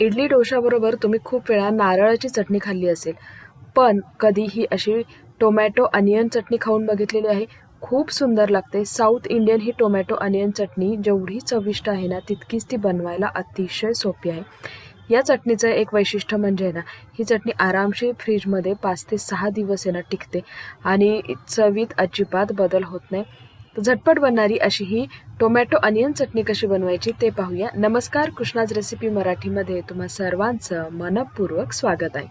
इडली डोशाबरोबर तुम्ही खूप वेळा नारळाची चटणी खाल्ली असेल. पण कधीही अशी टोमॅटो अनियन चटणी खाऊन बघितलेली आहे. खूप सुंदर लागते. साऊथ इंडियन ही टोमॅटो अनियन चटणी जेवढी चविष्ट आहे ना तितकीच ती बनवायला अतिशय सोपी आहे. या चटणीचं एक वैशिष्ट्य म्हणजे ना ही चटणी आरामशीर फ्रीजमध्ये पाच ते सहा दिवस आहे ना टिकते आणि चवीत अजिबात बदल होत नाही. झटपट बनणारी अशी ही टोमॅटो अनियन चटणी कशी बनवायची ते पाहूया. नमस्कार कृष्णाज रेसिपी मराठीमध्ये तुम्हा सर्वांचं मनपूर्वक स्वागत आहे.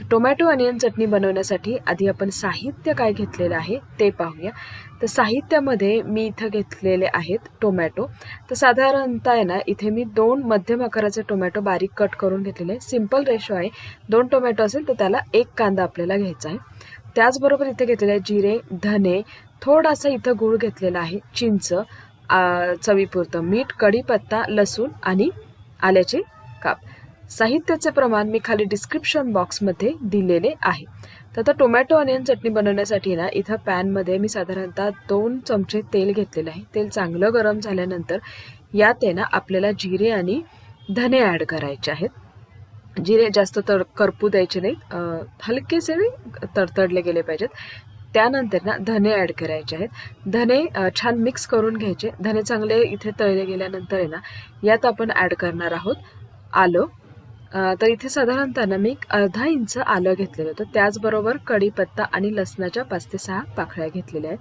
तर टोमॅटो अनियन चटणी बनवण्यासाठी आधी आपण साहित्य काय घेतलेलं आहे ते पाहूया. तर साहित्यामध्ये मी इथं घेतलेले आहेत टोमॅटो. तर साधारणतः आहे ना इथे मी दोन मध्यम आकाराचे टोमॅटो बारीक कट करून घेतलेले आहे सिंपल रेशो आहे. दोन टोमॅटो असेल तर त्याला एक कांदा आपल्याला घ्यायचा आहे. त्याचबरोबर इथे घेतलेले आहे जिरे धने थोडासा इथं गूळ घेतलेला आहे. चिंच चवीपुरतं मीठ कढीपत्ता लसूण आणि आल्याचे काप. साहित्याचे प्रमाण मी खाली डिस्क्रिप्शन बॉक्समध्ये दिलेले आहे. तर आता टोमॅटो अनियन चटणी बनवण्यासाठी ना इथं पॅनमध्ये मी साधारणतः दोन चमचे तेल घेतलेलं आहे. तेल चांगलं गरम झाल्यानंतर यात आहे ना आपल्याला जिरे आणि धने ॲड करायचे आहेत. जिरे जास्त तर करपू द्यायचे नाहीत. हलकेसे तडतडले गेले पाहिजेत. त्यानंतर ना धने ॲड करायचे आहेत. धने छान मिक्स करून घ्यायचे. धने चांगले इथे तळले गेल्यानंतर आहे ना यात आपण ॲड करणार आहोत आलं. तर इथे साधारणतः ना मी अर्धा इंच आलं घेतलेलं होतं त्याचबरोबर कढीपत्ता आणि लसणाच्या पाच ते सहा पाकळ्या घेतलेल्या आहेत.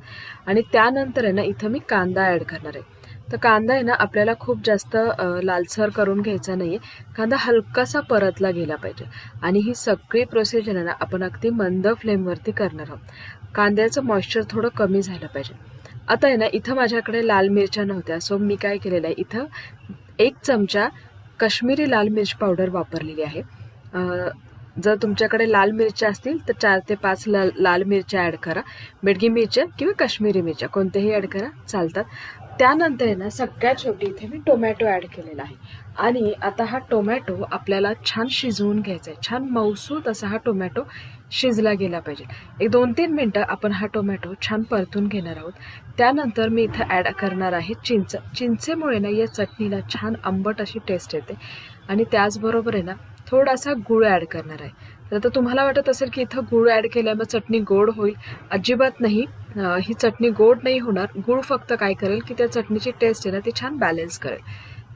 आणि त्यानंतर आहे ना इथं मी कांदा ॲड करणार आहे. तर कांदा आहे ना आपल्याला खूप जास्त लालसर करून घ्यायचा नाही आहे कांदा हलकासा परतला गेला पाहिजे. आणि ही सगळी प्रोसिजर आहे ना आपण अगदी मंद फ्लेमवरती करणार आहोत. कांद्याचं मॉइश्चर थोडं कमी झालं पाहिजे. आता आहे ना इथं माझ्याकडे लाल मिरच्या नव्हत्या सो मी काय केलेलं आहे इथं एक चमचा काश्मीरी लाल मिर्च पावडर वापरलेली आहे. जर तुमच्याकडे लाल मिरच्या असतील तर चार ते पाच लाल लाल मिरच्या ॲड करा. बेडगी मिरच्या किंवा काश्मीरी मिरच्या कोणत्याही ॲड करा चालतात. त्यानंतर आहे ना सगळ्यात शेवटी इथे मी टोमॅटो ॲड केलेला आहे. आणि आता हा टोमॅटो आपल्याला छान शिजवून घ्यायचा आहे. छान मौसूत असा हा टोमॅटो शिजला गेला पाहिजे. एक दोन तीन मिनटं आपण हा टोमॅटो छान परतून घेणार आहोत. त्यानंतर मी इथं ॲड करणार आहे चिंच. चिंचेमुळे ना या चटणीला छान आंबट अशी टेस्ट येते. आणि त्याचबरोबर आहे ना थोडासा गूळ ॲड करणार आहे. तर आता तुम्हाला वाटत असेल की इथं गूळ ॲड केल्यामुळे चटणी गोड होईल. अजिबात नाही. ही चटणी गोड नाही होणार. गूळ फक्त काय करेल की त्या चटणीची टेस्ट आहे ना ती छान बॅलन्स करेल.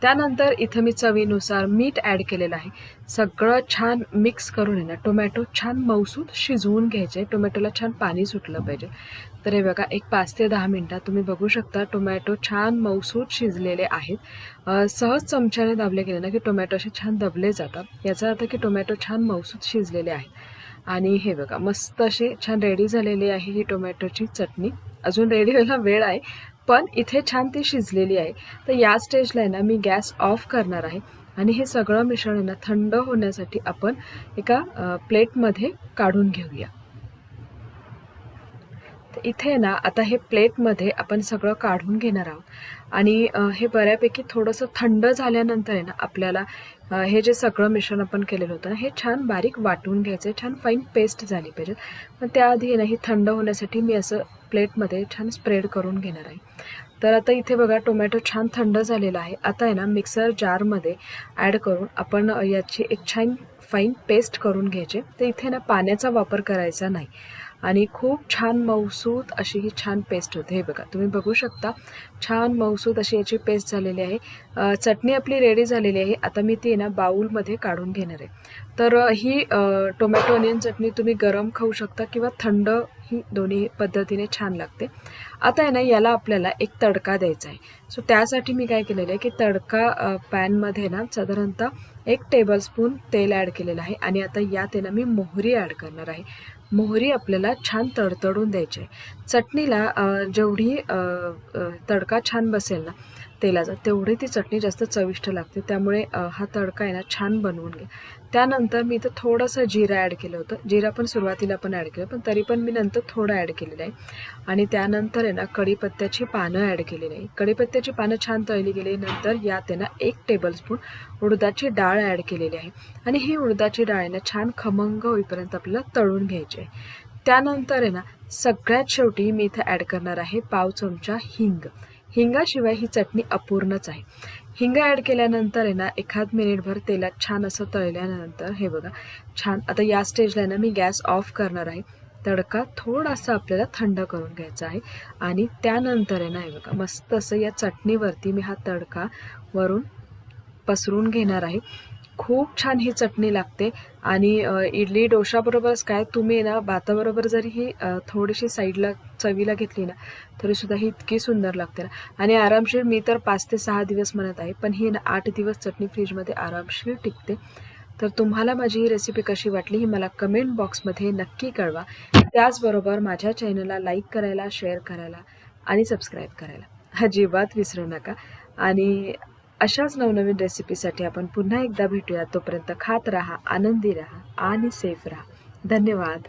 त्यानंतर इथं मी चवीनुसार मीठ ॲड केलेलं आहे. सगळं छान मिक्स करून आहे ना टोमॅटो छान मौसूद शिजवून घ्यायचे. टोमॅटोला छान पाणी सुटलं पाहिजे. तर हे बघा एक पाच ते दहा मिनटात तुम्ही बघू शकता टोमॅटो छान मौसूत शिजलेले आहेत. सहज चमच्याने दाबले गेले ना की टोमॅटो असे छान दबले जातात. याचा अर्थ की टोमॅटो छान मौसूत शिजलेले आहेत. आणि हे बघा मस्त अशी छान रेडी झालेली आहे ही टोमॅटोची चटणी. अजून रेडी व्हायला वेळ आहे पण इथे छान ती शिजलेली आहे. तर या स्टेजला आहे ना मी गॅस ऑफ करणार आहे. आणि हे सगळं मिश्रण आहे ना थंड होण्यासाठी आपण एका प्लेटमध्ये काढून घेऊया. तर इथे ना आता हे प्लेटमध्ये आपण सगळं काढून घेणार आहोत. आणि हे बऱ्यापैकी थोडंसं थंड झाल्यानंतर आहे ना आपल्याला हे जे सगळं मिश्रण आपण केलेलं होतं ना हे छान बारीक वाटून घ्यायचं छान फाईन पेस्ट झाली पाहिजे. पण त्याआधी आहे ना ही थंड होण्यासाठी मी असं प्लेटमध्ये छान स्प्रेड करून घेणार आहे. तर आता इथे बघा टोमॅटो छान थंड झालेला आहे. आता आहे ना मिक्सर जारमध्ये ॲड करून आपण याची एक छान फाईन पेस्ट करून घ्यायचे. तर इथे ना पाण्याचा वापर करायचा नाही. आणि खूप छान मौसूत अशी ही छान पेस्ट होते. हे बघा तुम्ही बघू शकता छान मौसूत अशी याची पेस्ट झालेली आहे. चटणी आपली रेडी झालेली आहे. आता मी ती ना बाऊलमध्ये काढून घेणार आहे. तर ही टोमॅटो अनियन चटणी तुम्ही गरम खाऊ शकता किंवा थंड ही दोन्ही पद्धतीने छान लागते. आता आहे ना याला आपल्याला एक तडका द्यायचा आहे. सो त्यासाठी मी काय केलेलं आहे की तडका पॅनमध्ये ना साधारणतः एक टेबलस्पून तेल ॲड केलेलं आहे. आणि आता यात आहे ना मी मोहरी ॲड करणार आहे. मोहरी आपल्याला छान तडतडून द्यायची. आहे चटणीला जेवढी तडका छान बसेल ना तेलाचा. तेवढी ती चटणी जास्त चविष्ट लागते. त्यामुळे हा तडका आहे ना छान बनवून घ्या. त्यानंतर मी इथं थोडंसं जिरा ॲड केलं होतं. जिरा पण सुरुवातीला पण ॲड केलं पण तरी पण मी नंतर थोडं ॲड केलेलं आहे. आणि त्यानंतर आहे ना कढीपत्त्याची पानं ॲड केलेली आहे. कढीपत्त्याची पानं छान तळली गेली नंतर यात आहे ना एक टेबलस्पून उडदाची डाळ ॲड केलेली आहे. आणि ही उडदाची डाळ आहे ना छान खमंग होईपर्यंत आपल्याला तळून घ्यायची आहे. त्यानंतर आहे ना सगळ्यात शेवटी मी इथं ॲड करणार आहे पाव चमचा हिंग. हिंगाशिवाय ही चटणी अपूर्णच आहे. हिंग ॲड केल्यानंतर आहे ना एखाद मिनिटभर तेलात छान असं तळल्यानंतर हे बघा छान आता या स्टेजला आहे ना मी गॅस ऑफ करणार आहे. तडका थोडासा आपल्याला थंड करून घ्यायचा आहे. आणि त्यानंतर आहे ना हे बघा मस्त असं या चटणीवरती मी हा तडका वरून पसरून घेणार आहे. खूप छान ही चटणी लागते. आणि इडली डोशाबरोबरच काय तुम्ही ना भाताबरोबर जरी ही थोडीशी साईडला चवीला घेतली ना तरीसुद्धा ही इतकी सुंदर लागते ना. आणि आरामशीर मी तर पाच ते सहा दिवस म्हणत आहे पण ही ना आठ दिवस चटणी फ्रीजमध्ये आरामशीर टिकते. तर तुम्हाला माझी ही रेसिपी कशी वाटली ही मला कमेंट बॉक्समध्ये नक्की कळवा. त्याचबरोबर माझ्या चॅनलला लाईक करायला शेअर करायला आणि सबस्क्राईब करायला अजिबात विसरू नका. आणि अशाच नवनवीन रेसिपीसाठी आपण पुन्हा एकदा भेटूया. तोपर्यंत खात राहा आनंदी राहा आणि सेफ राहा. धन्यवाद.